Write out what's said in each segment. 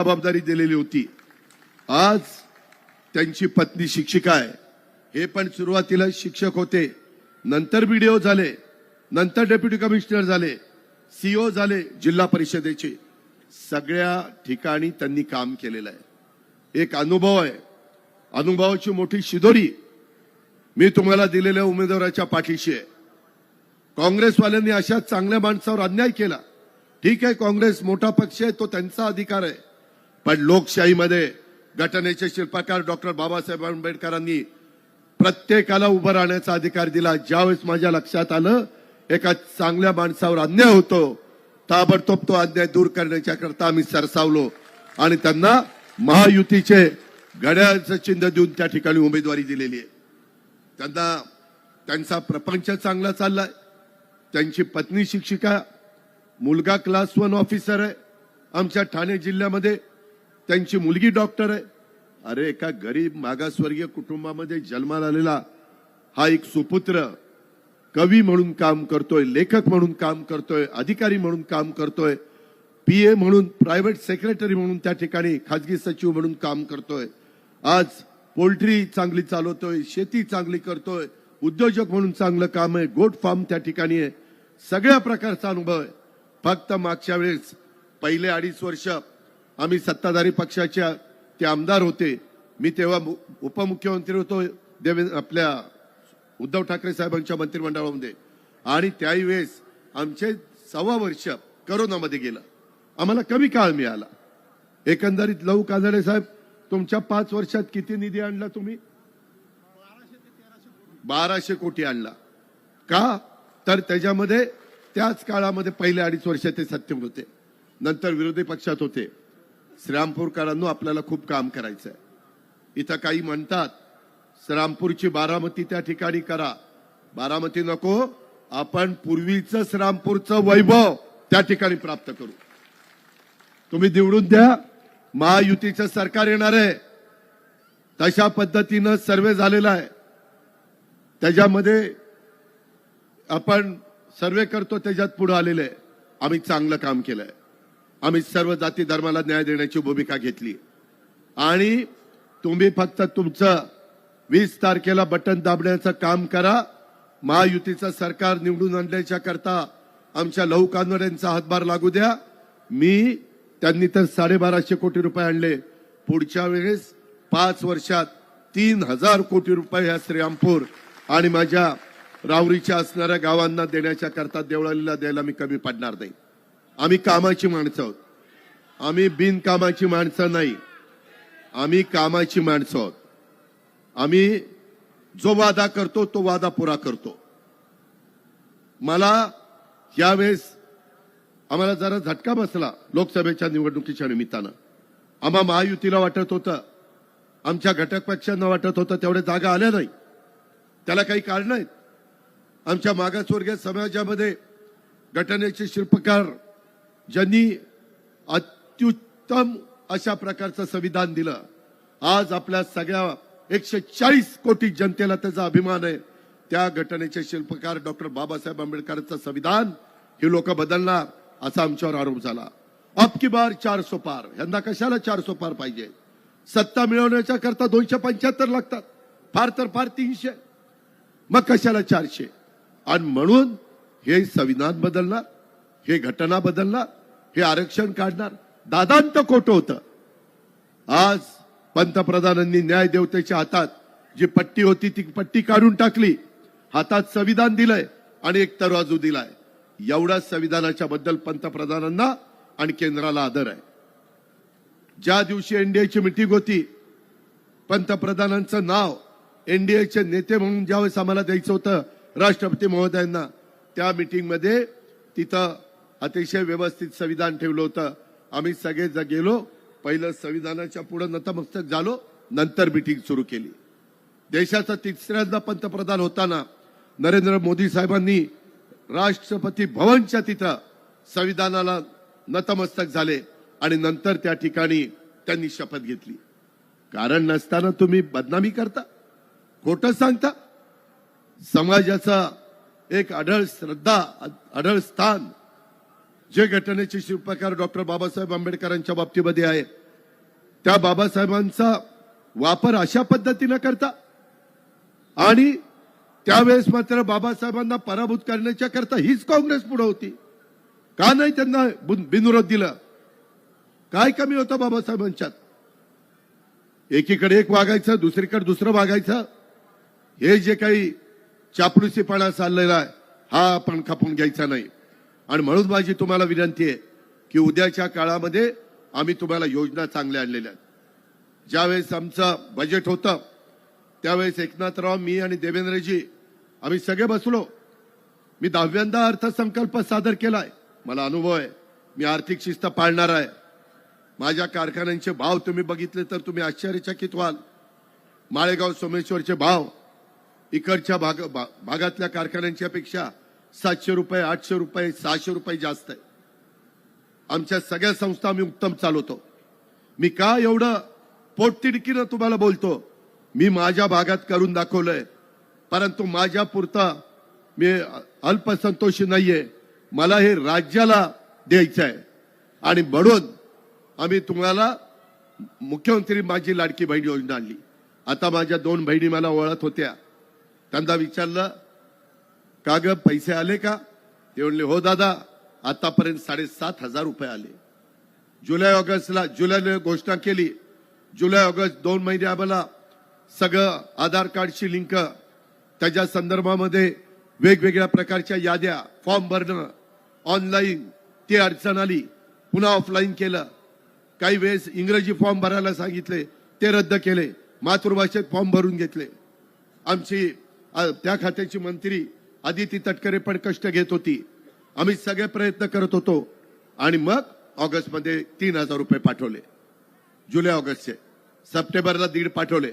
जबाबदारी दिलेली होती. आज त्यांची पत्नी शिक्षिका आहे. हे पण सुरुवातीला शिक्षक होते. नंतर बीडीओ झाले. नंतर डेप्युटी कमिशनर झाले. सीओ झाले जिल्हा परिषदेचे. सगळ्या ठिकाणी त्यांनी काम केलेलं आहे. एक अनुभव आहे. अनुभवाची मोठी शिदोरी मी तुम्हाला दिलेल्या उमेदवाराच्या पाठीशी आहे. काँग्रेसवाल्यांनी अशा चांगल्या माणसावर अन्याय केला. ठीक आहे काँग्रेस मोठा पक्ष आहे तो त्यांचा अधिकार आहे. पण लोकशाहीमध्ये घटनेचे शिल्पकार डॉक्टर बाबासाहेब आंबेडकरांनी प्रत्येकाला उभं राहण्याचा अधिकार दिला. ज्यावेळेस माझ्या लक्षात आलं एका चांगल्या माणसावर अन्याय होतो ताबडतोब तो अन्याय दूर करण्याच्या करता आम्ही सरसावलो. आणि त्यांना महायुतीचे घड्याळचं चिन्ह देऊन त्या ठिकाणी उमेदवारी दिलेली आहे. त्यांना त्यांचा प्रपंच चांगला चाललाय. त्यांची पत्नी शिक्षिका मुलगा क्लास वन ऑफिसर आहे. आमच्या ठाणे जिल्ह्यामध्ये त्यांची मुलगी डॉक्टर आहे. अरे एका गरीब मागासवर्गीय कुटुंबामध्ये जन्माला आलेला हा एक सुपुत्र कवी म्हणून काम करतोय लेखक म्हणून काम करतोय अधिकारी म्हणून काम करतोय ए म्हणून प्रायव्हेट सेक्रेटरी म्हणून त्या ठिकाणी खाजगी सचिव म्हणून काम करतोय. आज पोल्ट्री चांगली चालवतोय शेती चांगली करतोय उद्योजक म्हणून चांगलं काम आहे गोट फार्म त्या ठिकाणी आहे. सगळ्या प्रकारचा अनुभव आहे. फक्त मागच्या वेळेस पहिले अडीच वर्ष आम्ही सत्ताधारी पक्षाच्या ते आमदार होते. मी तेव्हा उपमुख्यमंत्री होतो देवेंद्र आपल्या उद्धव ठाकरे साहेबांच्या मंत्रिमंडळामध्ये. आणि त्याही वेळेस आमचे सव्वा वर्ष करोनामध्ये गेलं. आम्हाला कमी काळ मिळाला. एकंदरीत लहू काजळे साहेब तुमच्या पाच वर्षात किती निधी आणला तुम्ही? बाराशे कोटी आणला. का? तर त्याच्यामध्ये त्याच काळामध्ये पहिले अडीच वर्ष ते सत्तेत होते. नंतर विरोधी पक्षात होते. श्रीरामपूरकरांनो आपल्याला खूप काम करायचं आहे इथं काही म्हणतात श्रीरामपूरची बारामती त्या ठिकाणी करा. बारामती नको आपण पूर्वीचं श्रीरामपूरचं वैभव त्या ठिकाणी प्राप्त करू. तुम्ही निवडून द्या महायुतीचं सरकार येणार आहे. तशा पद्धतीनं सर्वे झालेला आहे. त्याच्यामध्ये आपण सर्वे करतो त्याच्यात पुढे आलेले आहे. आम्ही चांगलं काम केलंय. आम्ही सर्व जाती धर्माला न्याय देण्याची भूमिका घेतली. आणि तुम्ही फक्त तुमचं वीस तारखेला बटन दाबण्याचं काम करा. महायुतीचं सरकार निवडून आणण्याच्या करता आमच्या लहू कानोड्यांचा हातभार लागू द्या. मी त्यांनी तर साडेबाराशे कोटी रुपये आणले. पुढच्या वेळेस पाच वर्षात तीन हजार कोटी रुपये ह्या श्रीरामपूर आणि माझ्या रावरीच्या असणाऱ्या गावांना देण्याच्या करता देवळालीला द्यायला मी कमी पडणार नाही. आम्ही कामाची माणसं आहोत. आम्ही बिनकामाची माणसं नाही. आम्ही कामाची माणसं आहोत. आम्ही जो वादा करतो तो वादा पुरा करतो. मला यावेळेस आम्हाला जरा झटका बसला लोकसभेच्या निवडणुकीच्या निमित्तानं. आम्हा महायुतीला वाटत होतं. आमच्या घटक पक्षांना वाटत होतं. तेवढ्या जागा आल्या नाही. त्याला काही कारण आहेत? आमच्या मागासवर्गीय समाजामध्ये घटनेचे शिल्पकार ज्यांनी अत्युत्तम अशा प्रकारचं संविधान दिलं. आज आपल्या सगळ्या एकशे चाळीस कोटी जनतेला त्याचा अभिमान आहे. त्या घटनेचे शिल्पकार डॉक्टर बाबासाहेब आंबेडकरांचं संविधान हे लोक बदलणार असा आमच्यावर आरोप झाला. अब की बार चार पार. यंदा कशाला चार पार पाहिजे? सत्ता मिळवण्याच्या करता दोनशे पंच्याहत्तर लागतात. फार तर फार तीनशे. मग कशाला चारशे? आणि म्हणून हे संविधान बदलणार? हे घटना बदलणार? हे आरक्षण काढणार. दादांत खोटं होतं. आज पंतप्रधानांनी न्याय देवतेच्या हातात जी पट्टी होती ती पट्टी काढून टाकली. हातात संविधान दिलंय आणि एक तराजू दिलाय. एवढा संविधानाच्या बद्दल पंतप्रधानांना आणि केंद्राला आदर आहे. ज्या दिवशी एनडीएची मिटिंग होती पंतप्रधानांचं नाव एनडीएचे नेते म्हणून ज्यावेळेस आम्हाला द्यायचं होतं राष्ट्रपती महोदयांना त्या मिटिंगमध्ये तिथं अतिशय व्यवस्थित संविधान ठेवलं होतं. आम्ही सगळे गेलो. पहिलं संविधानाच्या पुढे नतमस्तक झालो. नंतर मिटिंग सुरू केली. देशाचा तिसऱ्यांदा पंतप्रधान होताना नरेंद्र मोदी साहेबांनी राष्ट्रपती भवनच्या तिथं संविधानाला नतमस्तक झाले आणि नंतर त्या ठिकाणी त्यांनी शपथ घेतली. कारण नसताना तुम्ही बदनामी करता. खोटं सांगता. समाजाचा एक अढळ श्रद्धा अढळ स्थान जे घटनेचे शिल्पकार डॉक्टर बाबासाहेब आंबेडकरांच्या बाबतीमध्ये आहे त्या बाबासाहेबांचा वापर अशा पद्धतीनं करता. आणि त्यावेळेस मात्र बाबासाहेबांना पराभूत करण्याच्या करता हीच काँग्रेस पुढे होती. का नाही त्यांना बिनविरोध दिलं? काय कमी होतं बाबासाहेबांच्यात? एकीकडे एक वागायचं दुसरीकडे दुसरं वागायचं. हे जे काही चापलुसीपणा चाललेला आहे हा आपण खपून घ्यायचा नाही. आणि म्हणून माझी तुम्हाला विनंती आहे की उद्याच्या काळामध्ये आम्ही तुम्हाला योजना चांगल्या आणलेल्या आहेत. ज्यावेळेस आमचं बजेट होतं त्यावेळेस एकनाथराव मी आणि देवेंद्रजी आम्ही सगळे बसलो. मी दहाव्यांदा अर्थसंकल्प सादर केलाय. मला अनुभव आहे. मी आर्थिक शिस्त पाळणार आहे. माझ्या कारखान्यांचे भाव तुम्ही बघितले तर तुम्ही आश्चर्यचकित व्हाल. माळेगाव सोमेश्वरचे भाव इकडच्या भाग भा- भागातल्या कारखान्यांच्या पेक्षा सातशे रुपये आठशे रुपये सहाशे रुपये जास्त आहे. आमच्या सगळ्या संस्था आम्ही उत्तम चालवतो. मी का एवढं पोटतिडकीनं तुम्हाला बोलतो? मी माझ्या भागात करून दाखवलंय. परंतु माझ्या पुरता मी अल्पसंतोषी नाहीये. मला हे राज्याला द्यायचं आहे. आणि म्हणून आम्ही तुम्हाला मुख्यमंत्री माझी लाडकी बहीण योजना आणली. आता माझ्या दोन बहिणी मला ओळख होत्या. त्यांना विचारलं का ग पैसे आले का? ते म्हणले हो दादा आतापर्यंत साडेसात हजार रुपये आले. जुलै ऑगस्टला जुलैने घोषणा केली. जुलै ऑगस्ट दोन महिने आम्हाला सगळं आधार कार्डची लिंक त्याच्या संदर्भामध्ये वेगवेगळ्या प्रकारच्या याद्या फॉर्म भरणं ऑनलाईन ती अडचण आली. पुन्हा ऑफलाईन केलं. काही वेळेस इंग्रजी फॉर्म भरायला सांगितले ते रद्द केले. मातृभाषेत फॉर्म भरून घेतले. आमची त्या खात्याची मंत्री आदिती तटकरे पण कष्ट घेत होती. आम्ही सगळे प्रयत्न करत होतो. आणि मग ऑगस्टमध्ये तीन हजार रुपये पाठवले. जुलै ऑगस्टचे. सप्टेंबरला दीड पाठवले.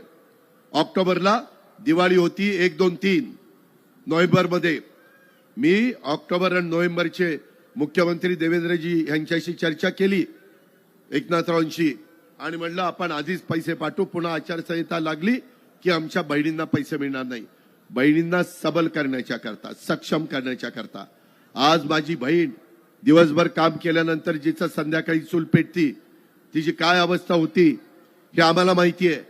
ऑक्टोबरला दिवाळी होती एक दोन तीन. नोव्हेंबरमध्ये मी ऑक्टोबर आणि नोव्हेंबरचे मुख्यमंत्री देवेंद्रजी यांच्याशी चर्चा केली एकनाथरावांशी. आणि म्हणलं आपण आधीच पैसे पाठवू पुन्हा आचारसंहिता लागली की आमच्या बहिणींना पैसे मिळणार नाही. बहिणींना सबल करण्याच्या करता सक्षम करण्याच्या करता. आज माझी बहीण दिवसभर काम केल्यानंतर जिचं संध्याकाळी चूल पेटती तिची काय अवस्था होती हे आम्हाला माहिती आहे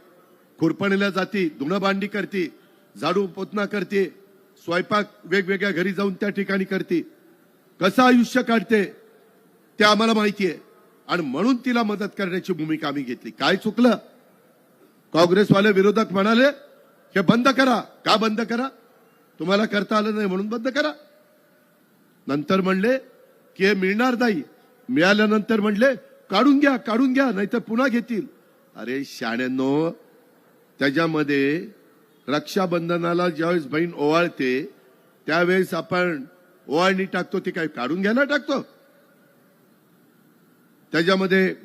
खुरपणीला जाती धुणभांडी करते झाडू पोतना करते स्वयंपाक वेगवेगळ्या घरी जाऊन त्या ठिकाणी करते. कसं आयुष्य काढते ते आम्हाला माहिती आहे आणि म्हणून तिला मदत करण्याची भूमिका आम्ही घेतली. काय चुकलं? काँग्रेसवाले विरोधक म्हणाले हे बंद करा. का बंद करा? तुम्हाला करता आलं नाही म्हणून बंद करा. नंतर म्हणले की हे मिळणार नाही. मिळाल्यानंतर म्हणले काढून घ्या काढून घ्या नाहीतर पुन्हा घेतील. अरे शाण्यांनो त्याच्यामध्ये रक्षाबंधनाला ज्यावेळेस बहीण ओवाळते त्यावेळेस आपण ओवाळणी टाकतो ती काय काढून घ्यायला टाकतो. त्याच्यामध्ये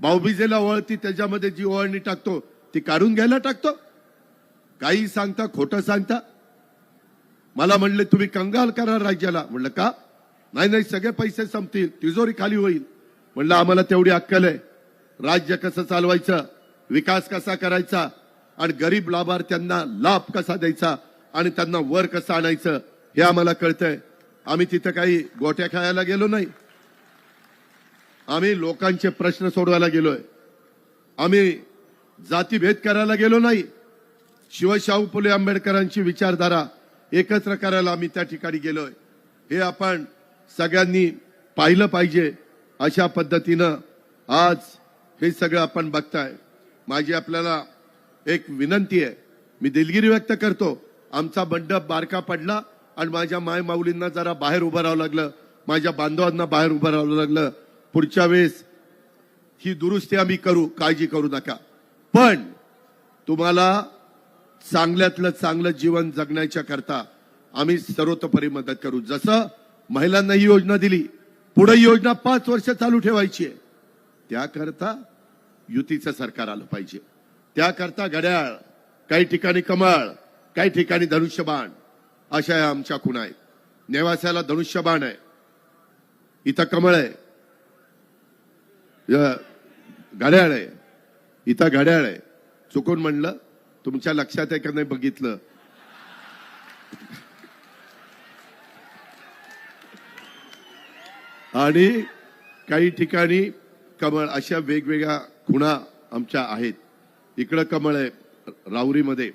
भाऊबीजेला ओवाळती त्याच्यामध्ये जी ओवाळणी टाकतो ती काढून घ्यायला टाकतो. काही सांगता खोटं सांगता? मला म्हणले तुम्ही कंगाल करा राज्याला. म्हणलं का? नाही नाही सगळे पैसे संपतील. तिजोरी खाली होईल. म्हणलं आम्हाला तेवढी अक्कल आहे. राज्य कसं चालवायचं? विकास कसा करायचा? आणि गरीब लाभार्थ्यांना लाभ कसा द्यायचा? आणि त्यांना वर कसं आणायचं? हे आम्हाला कळतंय. आम्ही तिथं काही गोट्या खायला गेलो नाही. आम्ही लोकांचे प्रश्न सोडवायला गेलोय. आम्ही जातीभेद करायला गेलो नाही. शिवशाहू फुले आंबेडकरांची विचारधारा एकत्र करायला आम्ही त्या ठिकाणी गेलोय. हे आपण सगळ्यांनी पाहिलं पाहिजे अशा पद्धतीनं आज हे सगळं आपण बघताय. माझी आपल्याला एक विनंती आहे. मी दिलगिरी व्यक्त करतो. आमचा मंडप बारका पडला आणि माझ्या माय माऊलींना जरा बाहेर उभं राहावं लागलं. माझ्या बांधवांना बाहेर उभं राहावं लागलं. पुढच्या वेळेस ही दुरुस्ती आम्ही करू काळजी करू नका. पण तुम्हाला चांगल्यातलं चांगलं जीवन जगण्याच्या करता आम्ही सर्वतोपरी मदत करू. जसं महिलांना ही योजना दिली पुढे योजना पाच वर्ष चालू ठेवायची आहे. त्याकरता युतीचं सरकार आलं पाहिजे. त्याकरता घड्याळ काही ठिकाणी कमळ काही ठिकाणी धनुष्यबाण अशा या आमच्या खुणा आहेत. नेवास्याला धनुष्यबाण आहे. इथं कमळ आहे. घड्याळ आहे. इथं घड्याळ आहे. चुकून म्हणलं तुमच्या लक्षात आहे का नाही बघितलं? आणि काही ठिकाणी कमळ अशा वेगवेगळ्या खुणा आमच्या आहेत. इकडं कमळ आहे राऊरीमध्ये.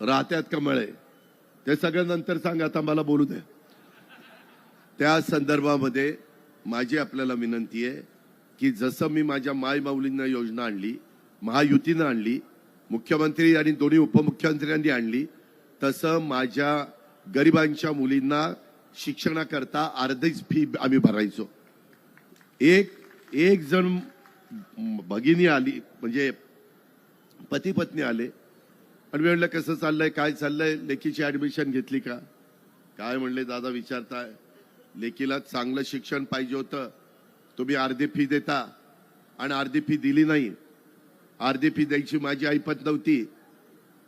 राहत्यात कमळ आहे. ते सगळं नंतर सांग आता मला बोलू दे. त्या संदर्भामध्ये माझी आपल्याला विनंती आहे की जसं मी माझ्या माय माऊलींना योजना आणली महायुतीनं आणली मुख्यमंत्री आणि दोन्ही उपमुख्यमंत्र्यांनी आणली तसं माझ्या गरिबांच्या मुलींना शिक्षणाकरता अर्धीच फी आम्ही भरायचो. एक एक जण भगिनी आली म्हणजे पती पत्नी आले आणि मी म्हणलं कसं चाललंय काय चाललंय लेकीची ऍडमिशन घेतली का? काय म्हणले दादा विचारताय लेकीला चांगलं शिक्षण पाहिजे होतं तुम्ही अर्धी फी देता आणि अर्धी फी दिली नाही अर्धी फी द्यायची माझी ऐपत नव्हती.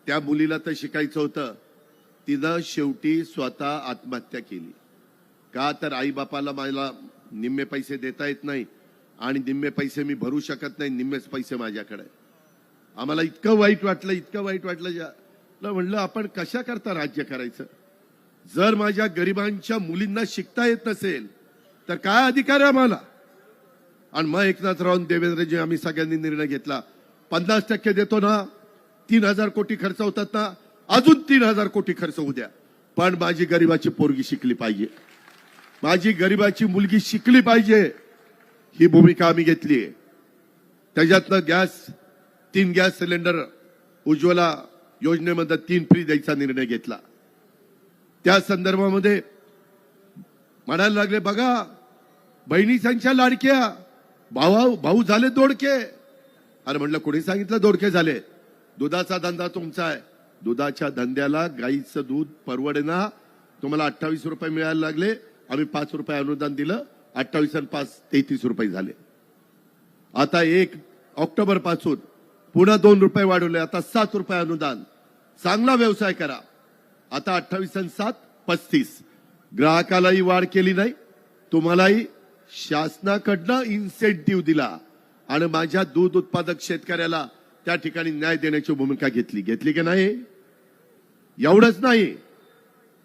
त्या मुलीला तर शिकायचं होतं. तिनं शेवटी स्वतः आत्महत्या केली. का तर आईबापाला मला निम्मे पैसे देता येत नाही आणि निम्मे पैसे मी भरू शकत नाही निम्मेच पैसे माझ्याकडे आम्हाला इतकं वाईट वाटलं इतकं वाईट वाटलं. ज्या म्हणलं आपण कशा करता राज्य करायचं? जर माझ्या गरिबांच्या मुलींना शिकता येत नसेल तर काय अधिकार आहे आम्हाला? आणि मग एकनाथराव देवेंद्रजी आम्ही सगळ्यांनी निर्णय घेतला. पन्नास टक्के देतो ना तीन हजार कोटी खर्च होतात ना अजून तीन हजार कोटी खर्च होऊ द्या. पण माझी गरिबाची पोरगी शिकली पाहिजे. माझी गरिबाची मुलगी शिकली पाहिजे. ही भूमिका आम्ही घेतली त्याच्यातनं गॅस तीन गॅस सिलेंडर उज्ज्वला योजनेमध्ये तीन फ्री द्यायचा निर्णय घेतला. त्या संदर्भामध्ये म्हणायला लागले बघा बहिणीसांच्या लाडक्या भाऊ भाऊ झाले दोडके. अरे म्हटलं कोणी सांगितलं दोडके झाले? दुधाचा धंदा तुमचा आहे. दुधाच्या धंद्याला गाईचं दूध परवडेना तुम्हाला अठ्ठावीस रुपये मिळायला लागले. आम्ही पाच रुपये अनुदान दिलं. अठ्ठावीस आणि पाच तेहतीस रुपये झाले. आता एक ऑक्टोबरपासून पुन्हा दोन रुपये वाढवले. आता सात रुपये अनुदान. चांगला व्यवसाय करा. आता अठ्ठावीस आणि सात पस्तीस. ग्राहकालाही वाढ केली नाही. तुम्हालाही शासनाकडनं इन्सेंटिव्ह दिला. आणि माझ्या दूध उत्पादक शेतकऱ्याला त्या ठिकाणी न्याय देण्याची भूमिका घेतली. घेतली की नाही? एवढंच नाही.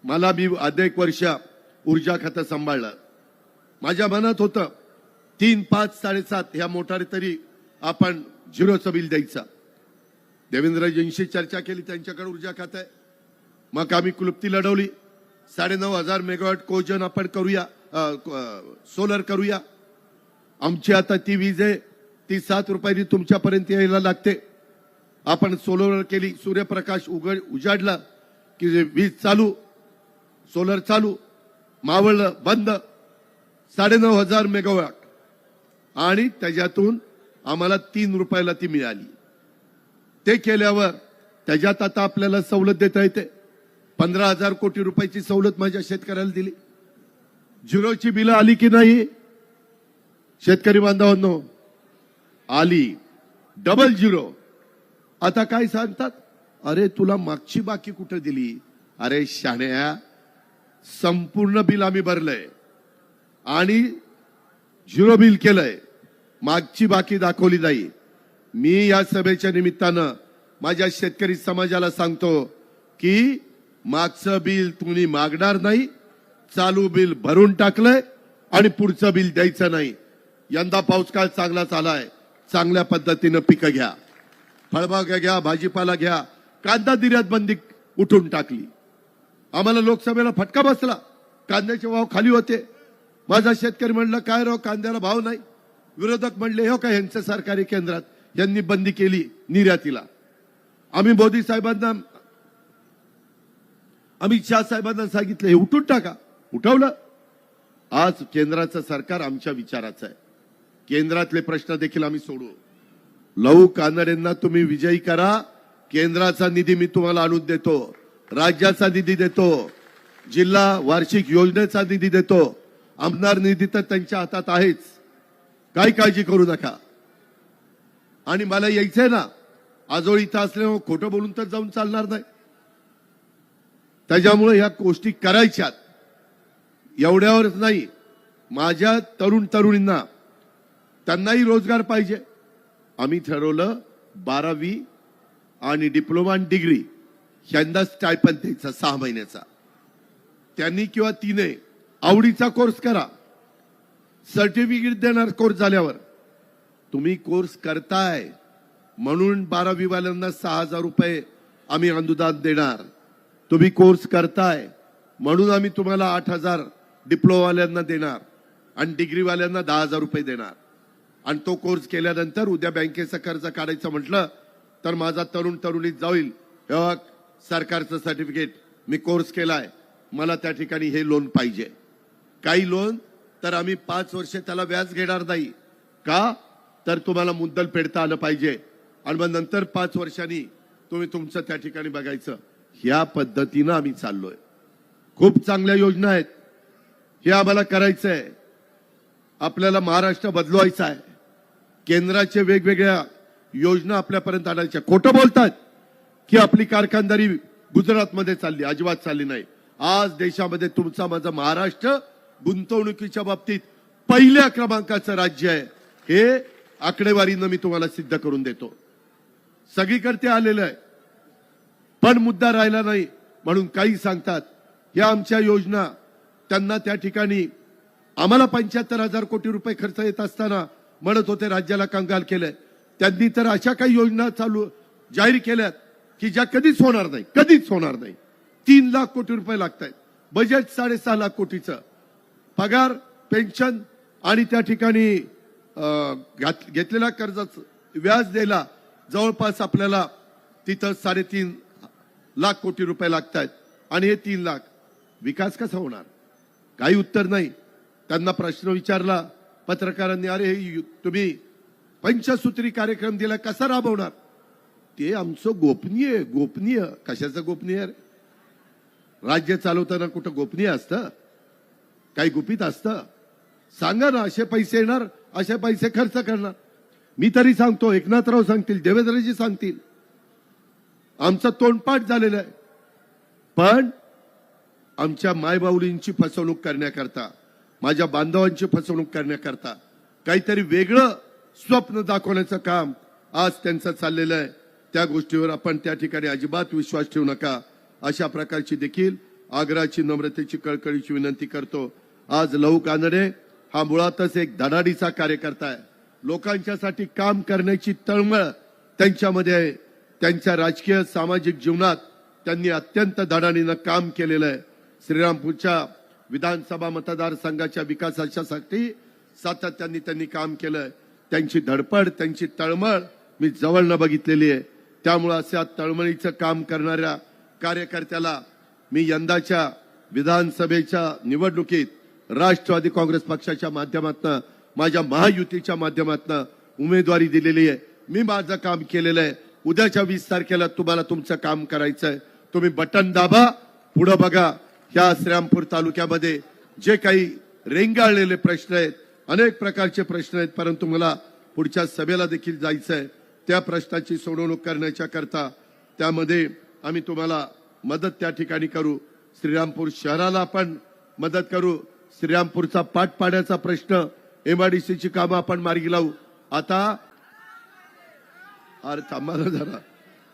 मला मी अनेक वर्ष ऊर्जा खातं सांभाळलं. माझ्या मनात होतं तीन पाच साडेसात ह्या मोटारी तरी आपण झिरोचं बिल द्यायचं. देवेंद्रजींशी चर्चा केली त्यांच्याकडे ऊर्जा खातं आहे. मग आम्ही क्लुप्ती लढवली. साडेनऊ हजार मेगावॅट कोजन आपण करूया सोलर करूया. आमची आता ती वीज आहे ती सात रुपयांनी तुमच्यापर्यंत यायला लागते. आपण सोलर केली सूर्यप्रकाश उघड उजाडला की वीज चालू सोलर चालू मावळलं बंद साडेनऊ हजार मेगावॅट. आणि त्याच्यातून आम्हाला तीन रुपयाला ती मिळाली. ते केल्यावर त्याच्यात आता आपल्याला सवलत देता येते. पंधरा हजार कोटी रुपयाची सवलत माझ्या शेतकऱ्याला दिली. झिरोची बिलं आली की नाही? शेतकरी बांधवांनो आली. डबल झिरो आता काय सांगतात? अरे तुला मागची बाकी कुठं दिली? अरे शाण्या संपूर्ण बिल आम्ही भरलंय. आणि झिरो बिल केलंय. मागची बाकी दाखवली जाईल मी या सभेच्या निमित्तानं माझ्या शेतकरी समाजाला सांगतो की मागचं बिल तुम्ही मागणार नाही चालू बिल भरून टाकलंय आणि पुढचं बिल द्यायचं नाही. यंदा पाऊस काळ चांगलाच आलाय चांगल्या पद्धतीनं पिकं घ्या. फळबाग घ्या भाजीपाला घ्या. कांदा निर्यात बंदी उठून टाकली. आम्हाला लोकसभेला फटका बसला. कांद्याचे भाव खाली होते. माझा शेतकरी म्हणलं काय राव कांद्याला भाव नाही? विरोधक म्हणले हो का यांचं सरकारी केंद्रात यांनी बंदी केली निर्यातीला. आम्ही मोदी साहेबांना अमित शहा साहेबांना सांगितलं हे उठून टाका. उठवलं. आज केंद्राचं सरकार आमच्या विचाराचं आहे. केंद्रातले प्रश्न देखील आम्ही सोडू. लहू कानडेंना तुम्ही विजयी करा. केंद्राचा निधी मी तुम्हाला आणून देतो. राज्याचा निधी देतो. जिल्हा वार्षिक योजनेचा निधी देतो. आमदार निधी तर त्यांच्या हातात आहेच. काही काळजी करू नका. आणि मला यायचंय ना आजोळ इथं असल्यामुळे खोटं बोलून तर जाऊन चालणार नाही. त्याच्यामुळे ह्या गोष्टी करायच्यात. एवढ्यावरच नाही. माझ्या तरुण तरुणींना त्यांनाही रोजगार पाहिजे. आम्ही ठरवलं बारावी आणि डिप्लोमा आणि डिग्री यांना टायपन द्यायचा सहा महिन्याचा. त्यांनी किंवा तिने आवडीचा कोर्स करा. सर्टिफिकेट देणार कोर्स झाल्यावर. तुम्ही कोर्स करताय म्हणून बारावीवाल्यांना सहा हजार रुपये आम्ही अनुदान देणार. तुम्ही कोर्स करताय म्हणून आम्ही तुम्हाला आठ हजार डिप्लोमावाल्यांना देणार आणि डिग्रीवाल्यांना दहा हजार रुपये देणार. आणि तो कोर्स केल्यानंतर उद्या बँकेचं कर्ज काढायचं म्हटलं तर माझा तरुण तरुणीत जाईल. बघ, सरकारचं सर्टिफिकेट मी कोर्स केलाय. मला त्या ठिकाणी हे लोन पाहिजे. काही लोन तर आम्ही पाच वर्षे त्याला व्याज घेणार नाही. का? तर तुम्हाला मुद्दल फेडता आलं पाहिजे. आणि मग नंतर पाच वर्षांनी तुम्ही तुमचं त्या ठिकाणी बघायचं. ह्या पद्धतीनं आम्ही चाललोय. खूप चांगल्या योजना आहेत. हे आम्हाला करायचं आहे आपल्याला महाराष्ट्र बदलवायचा आहे. केंद्राचे वेगवेगळ्या योजना आपल्यापर्यंत आणायच्या. खोटं बोलतात की आपली कारखानदारी गुजरातमध्ये चालली अजिबात चालली नाही. आज देशामध्ये तुमचा माझा महाराष्ट्र गुंतवणुकीच्या बाबतीत पहिल्या क्रमांकाचं राज्य आहे. हे आकडेवारीनं मी तुम्हाला सिद्ध करून देतो. सगळीकडे आलेलं आहे. पण मुद्दा राहिला नाही म्हणून काही सांगतात. या आमच्या योजना त्यांना त्या ठिकाणी आम्हाला पंच्याहत्तर हजार कोटी रुपये खर्च येत असताना म्हणत होते राज्याला कंगाल केलंय. त्यांनी तर अशा काही योजना चालू जाहीर केल्यात की ज्या कधीच होणार नाही कधीच होणार नाही. तीन लाख कोटी रुपये लागत आहेत बजेट साडेसहा लाख कोटीचं. पगार पेन्शन आणि त्या ठिकाणी घात- घेतलेल्या कर्जाचं व्याज द्यायला जवळपास आपल्याला तिथं साडेतीन लाख कोटी रुपये लागत आहेत आणि हे तीन लाख विकास कसा होणार? काही उत्तर नाही. त्यांना प्रश्न विचारला. पत्रकारांनी अरे यु- तुम्ही पंचसूत्री कार्यक्रम दिला कसा राबवणार? ते आमचं गोपनीय गोपनीय. कशाचं गोपनीय रे? राज्य चालवताना कुठं गोपनीय असतं? काही गुपित असतं? सांगा ना असे पैसे येणार असे पैसे खर्च करणार. मी तरी सांगतो एकनाथराव सांगतील देवेंद्रजी सांगतील. आमचं तोंडपाठ झालेलं आहे. पण आमच्या मायबाऊलींची फसवणूक करण्याकरता माझ्या बांधवांची फसवणूक करण्याकरता काहीतरी वेगळं स्वप्न दाखवण्याचं काम आज त्यांचं चाललेलं आहे. त्या गोष्टीवर आपण त्या ठिकाणी अजिबात विश्वास ठेवू नका. अशा प्रकारची देखील आग्राची नम्रतेची कळकळीची विनंती करतो. आज लहू कानडे हा मुळातच एक धडाडीचा कार्यकर्ता आहे. लोकांच्यासाठी काम करण्याची तळमळ त्यांच्यामध्ये आहे. त्यांच्या राजकीय सामाजिक जीवनात त्यांनी अत्यंत धडाडीनं काम केलेलं आहे. श्रीरामपूरच्या विधानसभा मतदारसंघाच्या विकासाच्यासाठी सातत्याने त्यांनी काम केलं त्यांची धडपड त्यांची तळमळ मी जवळनं बघितलेली आहे. त्यामुळं अशा तळमळीचं काम करणाऱ्या कार्यकर्त्याला मी यंदाच्या विधानसभेच्या निवडणुकीत राष्ट्रवादी काँग्रेस पक्षाच्या माध्यमातून माझ्या महायुतीच्या माध्यमातून उमेदवारी दिलेली आहे. मी माझं काम केलेलं आहे. उद्याच्या वीस तारखेला तुम्हाला तुमचं काम करायचं आहे तुम्ही बटन दाबा पुढं बघा. ह्या श्रीरामपूर तालुक्यामध्ये जे काही रेंगाळलेले प्रश्न आहेत अनेक प्रकारचे प्रश्न आहेत परंतु मला पुढच्या सभेला देखील जायचं आहे. त्या प्रश्नाची सोडवणूक करण्याच्या करता त्यामध्ये आम्ही तुम्हाला मदत त्या ठिकाणी करू. श्रीरामपूर शहराला आपण मदत करू. श्रीरामपूरचा पाठपाड्याचा प्रश्न एमआयडीसीची कामं आपण मार्गी लावू. आता अरे थांबा जरा.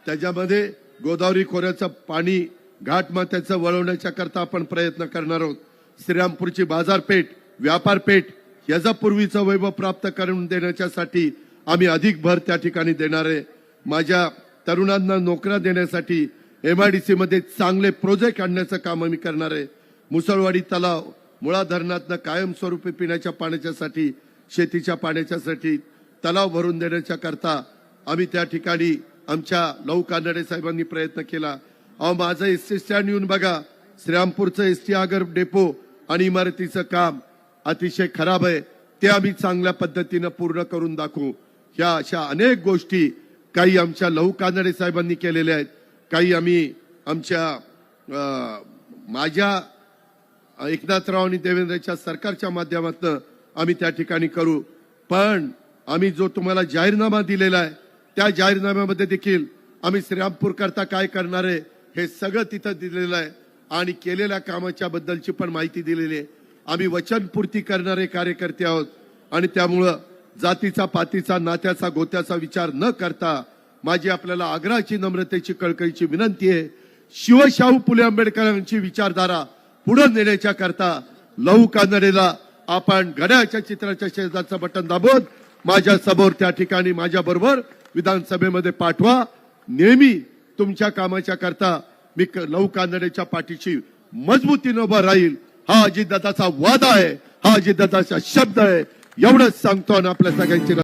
त्याच्यामध्ये गोदावरी खोऱ्याचं पाणी घाटमात्याचं वळवण्याच्या करता आपण प्रयत्न करणार आहोत. श्रीरामपूरची बाजारपेठ व्यापारपेठ याचा पूर्वीचं वैभव प्राप्त करून देण्याच्यासाठी आम्ही अधिक भर त्या ठिकाणी देणार आहे. माझ्या तरुणांना नोकऱ्या देण्यासाठी एमआयडीसी मध्ये चांगले प्रोजेक्ट आणण्याचं काम आम्ही करणार आहे. मुसळवाडी तलाव मुळा धरणातनं कायमस्वरूपी पिण्याच्या पाण्याच्यासाठी शेतीच्या पाण्याच्यासाठी तलाव भरून देण्याच्या करता आम्ही त्या ठिकाणी आमच्या लहू कानडे साहेबांनी प्रयत्न केला. अहो माझं एस टी स्टँड येऊन बघा. श्रीरामपूरचं एस टी आगर डेपो आणि इमारतीचं काम अतिशय खराब आहे. ते आम्ही चांगल्या पद्धतीनं पूर्ण करून दाखवू. ह्या अशा अनेक गोष्टी काही आमच्या लहू कानडे साहेबांनी केलेल्या आहेत. काही आम्ही आमच्या माझ्या एकनाथराव आणि देवेंद्रच्या सरकारच्या माध्यमातून आम्ही त्या ठिकाणी करू. पण आम्ही जो तुम्हाला जाहीरनामा दिलेला आहे त्या जाहीरनाम्यामध्ये देखील आम्ही श्रीरामपूर करता काय करणार आहे हे सगळं तिथं दिलेलं आहे. आणि केलेल्या कामाच्या बद्दलची पण माहिती दिलेली आहे. आम्ही वचनपूर्ती करणारे कार्यकर्ते आहोत. आणि त्यामुळं जातीचा पातीचा नात्याचा गोत्याचा विचार न करता माझी आपल्याला आग्रहाची नम्रतेची कळकळीची विनंती आहे. शिवशाहू फुले आंबेडकरांची विचारधारा पुढे नेण्याच्या करता लहू कानडेला आपण घड्याच्या चित्राच्या शेजारचं बटन दाबून माझ्यासमोर त्या ठिकाणी माझ्या बरोबर विधानसभेमध्ये पाठवा. नेहमी तुमच्या कामाच्या करता मी क- लव पाठीशी मजबूतीनं उभा राहील. हा अजितदादाचा वादा आहे हा अजितदादाचा शब्द आहे. एवढंच सांगतो आणि आपल्या सगळ्यांची